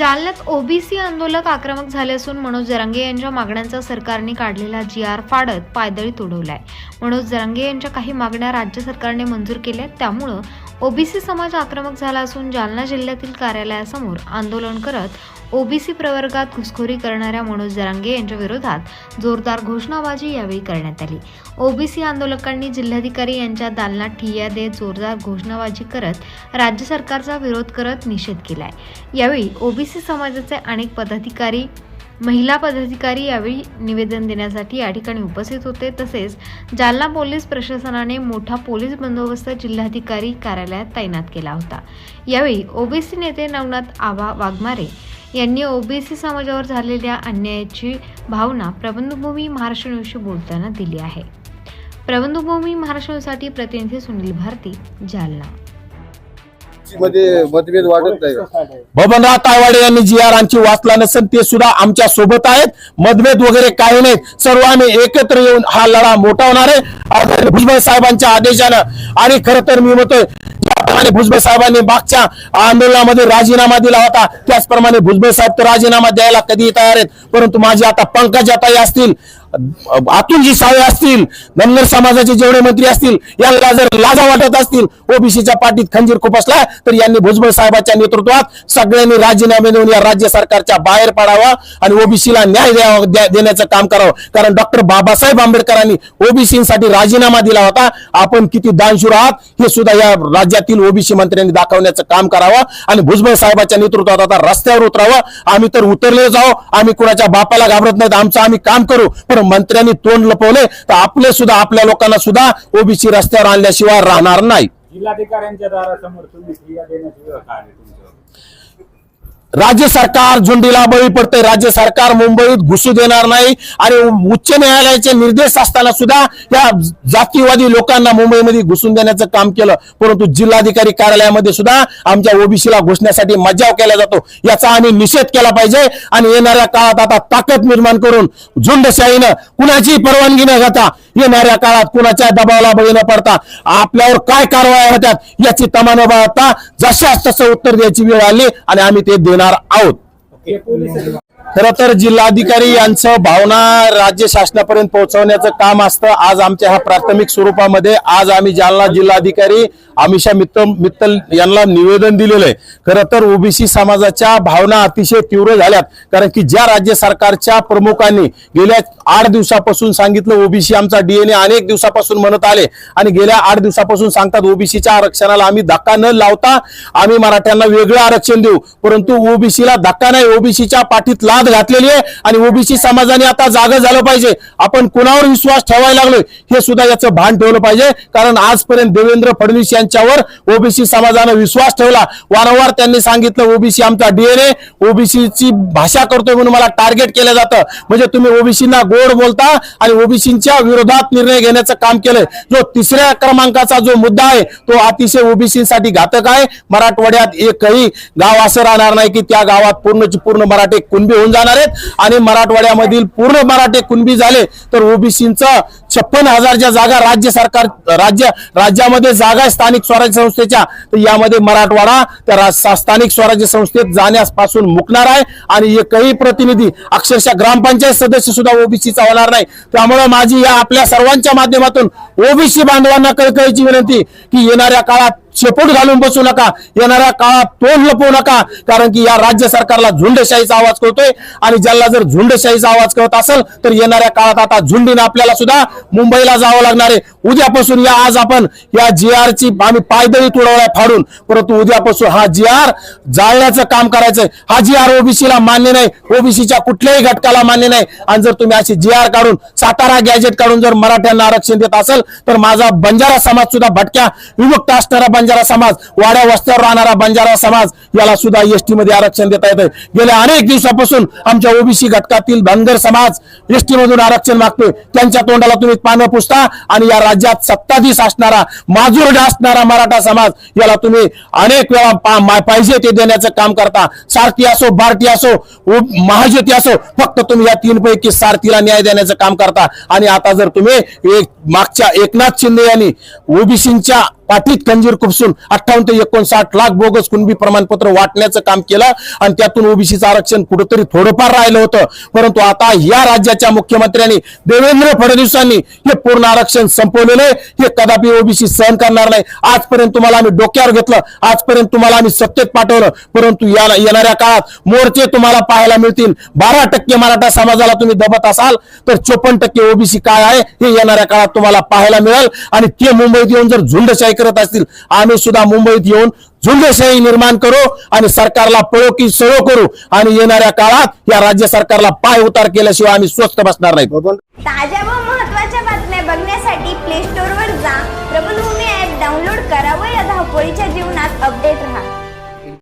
जालन्यात ओबीसी आंदोलक आक्रमक झाले असून मनोज जरांगे यांच्या मागण्यांचा सरकारने काढलेला जी आर फाडत पायदळी तुडवलाय. मनोज जरांगे यांच्या काही मागण्या राज्य सरकारने मंजूर केल्या त्यामुळं ओबीसी समाज आक्रमक झाला असून जालना जिल्ह्यातील कार्यालयासमोर आंदोलन करत ओबीसी प्रवर्गात घुसखोरी करणाऱ्या मनोज जरांगे यांच्या विरोधात जोरदार घोषणाबाजी यावेळी करण्यात आली. ओबीसी आंदोलकांनी जिल्हाधिकारी यांच्या दालनात ठिय्या देत जोरदार घोषणाबाजी करत राज्य सरकारचा विरोध करत निषेध केलाय. यावेळी ओबीसी समाजाचे अनेक पदाधिकारी महिला पदाधिकारी यावेळी निवेदन देण्यासाठी या ठिकाणी उपस्थित होते. तसेच जालना पोलीस प्रशासनाने मोठा पोलीस बंदोबस्त जिल्हाधिकारी कार्यालयात तैनात केला होता. यावेळी ओबीसी नेते नवनाथ आबा वाघमारे यांनी ओबीसी समाजावर झालेल्या अन्यायाची भावना प्रबंधभूमी महाराष्ट्र न्यूजशी बोलताना दिली आहे. प्रबंधभूमी महाराष्ट्र न्यूजसाठी प्रतिनिधी सुनील भारती जालना. मध्ये मतभेद वाढत नाही. बबनराव तायवाडे यांनी जी आर आमची वाचला नसेल ते सुद्धा आमच्यासोबत आहेत. मतभेद वगैरे काही नाहीत. सर्व आम्ही एकत्र येऊन हा लढा मोठा होणार आहे. भुजबळ साहेबांच्या आदेशानं. आणि खरं तर मी म्हणतोय ज्याप्रमाणे भुजबळ साहेबांनी मागच्या आंदोलनामध्ये राजीनामा दिला होता त्याचप्रमाणे भुजबळ साहेब तर राजीनामा द्यायला कधीही तयार आहेत. परंतु माझी आता पंकजाताई असतील. अतुलजी सावे असतील धनगर समाजाचे जेवढे मंत्री असतील यांना जर लाजा वाटत असतील ओबीसीच्या पाठीत खंजीर खुपसला तर यांनी भुजबळ साहेबांच्या नेतृत्वात सगळ्यांनी राजीनामे देऊन या राज्य सरकारच्या बाहेर पडावा आणि ओबीसीला न्याय द्यावा देण्याचं काम करावं. कारण डॉक्टर बाबासाहेब आंबेडकरांनी ओबीसीसाठी राजीनामा दिला होता. आपण किती दानशूर आहात हे सुद्धा या राज्यातील ओबीसी मंत्र्यांनी दाखवण्याचं काम करावं आणि भुजबळ साहेबांच्या नेतृत्वात आता रस्त्यावर उतरावं. आम्ही तर उतरले जाऊ आम्ही कुणाच्या बापाला घाबरत नाहीत. आमचं आम्ही काम करू. पण मंत्र्यांनी तोंड लपवले तर आपले सुद्धा आपल्या लोकांना सुद्धा ओबीसी रस्त्यावर आणल्याशिवाय राहणार नाही. जिल्हाधिकाऱ्यांच्या दारासमोर तुम्ही क्रिया देण्याची वेळ काय आहे तुमच्यावर राज्य सरकार झुंडीला बळी पडते राज्य सरकार मुंबईत घुसू देणार नाही आणि उच्च न्यायालयाचे निर्देश असताना सुद्धा या जातीवादी लोकांना मुंबईमध्ये घुसून देण्याचं काम केलं. परंतु जिल्हाधिकारी कार्यालयामध्ये सुद्धा आमच्या ओबीसीला घुसण्यासाठी मज्जाव केला जातो. याचा आम्ही निषेध केला पाहिजे आणि येणाऱ्या काळात आता ताकद निर्माण करून झुंडशाहीनं कुणाची परवानगी न घेता येणाऱ्या काळात कुणाच्या दबावाला बळी न पडता आपल्यावर काय कारवाया होत्यात याची तमान बाळगता जशाच तसं उत्तर द्यायची वेळ आली आणि आम्ही ते देणार आहोत हे पोलीस खरं तर जिल्हाधिकारी यांचं भावना राज्य शासनापर्यंत पोहोचवण्याचं काम असतं. आज आमच्या ह्या प्राथमिक स्वरूपामध्ये आज आम्ही जालना जिल्हाधिकारी अमिषा मित्तल मित्तल यांना निवेदन दिलेलं आहे. खरं तर ओबीसी समाजाच्या भावना अतिशय तीव्र झाल्यात. कारण की ज्या राज्य सरकारच्या प्रमुखांनी गेल्या आठ दिवसापासून सांगितलं ओबीसी आमचा डीएनए अनेक दिवसापासून म्हणत आले. आणि गेल्या आठ दिवसापासून सांगतात ओबीसीच्या आरक्षणाला आम्ही धक्का न लावता आम्ही मराठ्यांना वेगळं आरक्षण देऊ. परंतु ओबीसीला धक्का नाही ओबीसीच्या पाठीत लाद घातलेली आहे आणि ओबीसी समाजाने आता जागा झालं पाहिजे. आपण कुणावर विश्वास ठेवायला लागलोय हे सुद्धा याचं भान ठेवलं पाहिजे. कारण आजपर्यंत देवेंद्र फडणवीस यांच्यावर ओबीसी समाजानं विश्वास ठेवला. वारंवार त्यांनी सांगितलं ओबीसी आमचा डीएनए ओबीसीची भाषा करतोय म्हणून मला टार्गेट केलं जातं. म्हणजे तुम्ही ओबीसींना गोड बोलता आणि ओबीसींच्या विरोधात निर्णय घेण्याचं काम केलंय. जो तिसऱ्या क्रमांकाचा जो मुद्दा आहे तो अतिशय ओबीसीसाठी घातक आहे. मराठवाड्यात एकही गाव असं राहणार नाही की त्या गावात पूर्णची पूर्ण मराठी कुणबी होऊन जाणार आहेत. आणि मराठवाड्यामधील पूर्ण मराठे कुणबी झाले तर ओबीसींचा छप्पन हजारच्या जागा राज्य सरकार राज्य राज्यामध्ये जागा स्थानिक स्वराज्य संस्थेच्या. तर यामध्ये मराठवाडा त्या स्थानिक स्वराज्य संस्थेत जाण्यापासून मुकणार आहे. आणि एकही प्रतिनिधी अक्षरशः ग्रामपंचायत सदस्य सुद्धा ओबीसीचा होणार नाही. त्यामुळे माझी या आपल्या सर्वांच्या माध्यमातून ओबीसी बांधवांना कळकळीची विनंती की येणाऱ्या काळात शेपूट घालून बसू नका. येणाऱ्या काळात तोंड लपवू नका. कारण की या राज्य सरकारला झुंडशाहीचा आवाज कळतोय. आणि ज्याला जर झुंडशाहीचा आवाज कळत असेल तर येणाऱ्या काळात आता झुंडीनं आपल्याला सुद्धा मुंबईला जावं लागणार आहे. उद्यापासून या आज आपण या जी ची आम्ही पायदळी तुडवल्या फाडून परंतु उद्यापासून हा जी आर जाळण्याचं काम करायचंय. हा जी आर ओबीसीला मान्य नाही. ओबीसीच्या कुठल्याही घटकाला मान्य नाही. आणि जर तुम्ही अशी जी आर काढून सातारा गॅजेट काढून जर मराठ्यांना आरक्षण देत असेल तर माझा बंजारा समाज सुद्धा भटक्या. विमुक्त असणारा बंजारा समाज वाड्या वस्त्यावर राहणारा बंजारा समाज याला सुद्धा एसटी मध्ये आरक्षण देता येतं गेल्या अनेक दिवसापासून आमच्या ओबीसी घटकातील धनगर समाज एसटी मधून आरक्षण मागतोय. त्यांच्या तोंडाला तुम्ही पानं पुसता आणि या राज्यात सत्ताधीश असणारा माजुरड असणारा मराठा समाज याला तुम्ही अनेक वेळा पा- पाहिजे ते देण्याचं काम करता. सारथी असो भारती असो महाज्योती असो फक्त तुम्ही या तीन पैकी सारथीला न्याय देण्याचं काम करता. आणि आता जर तुम्ही एक मागच्या एकनाथ शिंदे यांनी ओबीसीच्या पाठीत खंजीर खुपसून अठ्ठावन्न ते एकोणसाठ लाख बोगस कुणबी प्रमाणपत्र वाटण्याचं काम केलं आणि त्यातून ओबीसीचं आरक्षण कुठंतरी थोडंफार राहिलं होतं. परंतु आता या राज्याच्या मुख्यमंत्र्यांनी देवेंद्र फडणवीसांनी हे पूर्ण आरक्षण संपवलेलं आहे. हे कदापि ओबीसी सहन करणार नाही. आजपर्यंत तुम्हाला आम्ही डोक्यावर घेतलं. आजपर्यंत तुम्हाला आम्ही सत्तेत पाठवलं. परंतु येणाऱ्या काळात मोर्चे तुम्हाला पाहायला मिळतील. बारा टक्के मराठा समाजाला तुम्ही दबत असाल तर चोपन्न टक्के ओबीसी काय आहे हे येणाऱ्या काळात तुम्हाला पाहायला मिळेल. आणि ते मुंबईत येऊन जर झुंडशाही करत असतील आम्ही सुद्धा मुंबईत येऊन झुंडशाही निर्माण करू आणि सरकारला पळो की सळो करू. आणि येणाऱ्या काळात या राज्य सरकारला पाय उतार केल्याशिवाय आम्ही स्वस्त बसणार नाही ताज्या व महत्त्वाच्या बातम्या बघण्यासाठी प्ले स्टोअरवर जा. प्रबलभूमी ॲप डाउनलोड करा व या धावपळीच्या जीवनात अपडेट